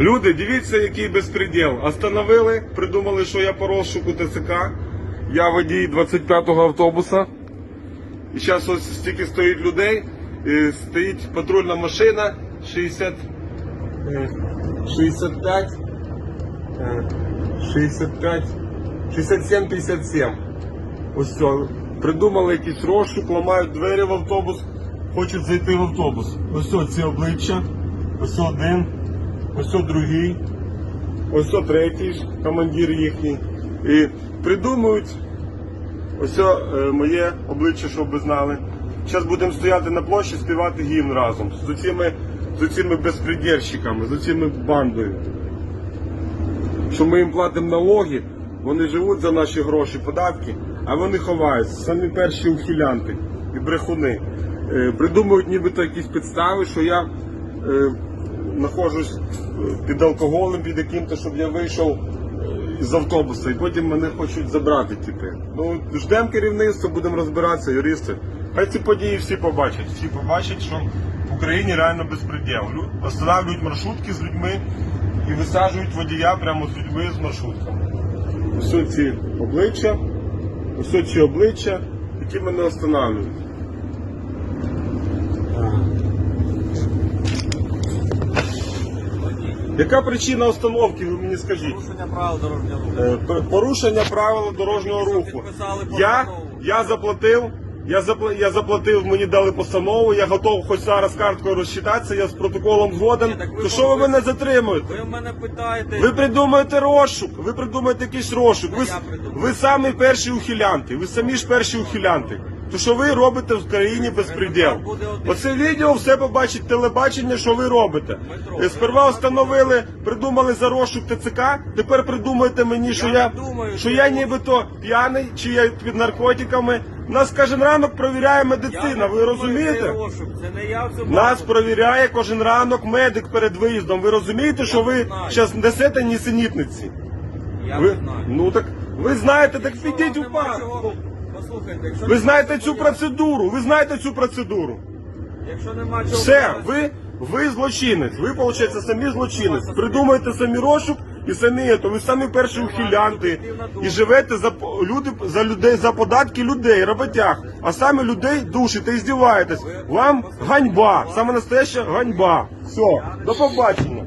Люди, дивіться, який безпреділ. Остановили, придумали, що я по розшуку ТЦК. Я водій 25-го автобуса. І зараз ось стільки стоїть людей. І стоїть патрульна машина 60, е, 65, е, 65, 67, 57. Ось все. Придумали якийсь розшук, ламають двері в автобус, хочуть зайти в автобус. Ось ці обличчя, ось один, ось другий, ось третій ж, командир їхній. І придумують ось е, моє обличчя, щоб ви знали. Зараз будемо стояти на площі, співати гімн разом з цими, з цими безпредельщиками, з цими бандою. Що ми їм платимо налоги, вони живуть за наші гроші, податки, а вони ховаються. Самі перші ухилянти і брехуни. Е, придумують нібито якісь підстави, що я знаходжусь е, під алкоголем, під яким-то, щоб я вийшов е, з автобуса, і потім мене хочуть забрати типи. Ну, ждемо керівництво, будемо розбиратися, юристи. Хай ці події всі побачать. Всі побачать, що в Україні реально безпреділ. Лю- Останавлюють маршрутки з людьми і висаджують водія прямо з людьми з маршрутками. Ось ці обличчя, ось ці обличчя, які мене останавлюють. Яка причина остановки, ви мені скажіть? Порушення правил дорожнього руху. Е, Порушення правил дорожнього руху. Я, я заплатив, я, запла, я заплатив, мені дали постанову, я готов хоч зараз карткою розчитатися, я з протоколом згоден. Ні, ви То що ви мене затримуєте? Ви мене питаєте. Ви придумаєте розшук, ви придумаєте якийсь розшук. Ви, ви самі перші ухилянти, ви самі ж перші ухилянти. То що ви робите в країні безпреділ? Оце відео все побачить телебачення, що ви робите. Е, Сперва встановили, придумали за розшук ТЦК, тепер придумаєте мені, що Я я, думаю, що я нібито п'яний, чи я під наркотиками. Нас кожен ранок провіряє медицина, ви розумієте? Нас провіряє кожен ранок медик перед виїздом. Ви розумієте, що ви зараз несете нісенітниці? Я Ви, не знаю. ну так ви знаєте, так підіть у парк. Чого- Послухайте, якщо Ви знаєте цю процедуру, ви знаєте цю процедуру. Якщо нема чого Все, ви, ви злочинець, ви, виходить, самі злочинець. Придумаєте самі розшук і самі то ви самі перші ухилянти. І живете за по- люди за людей за податки людей, роботяг, а самі людей душите і здіваєтесь. Вам ганьба, саме настояща ганьба. Все, до побачення.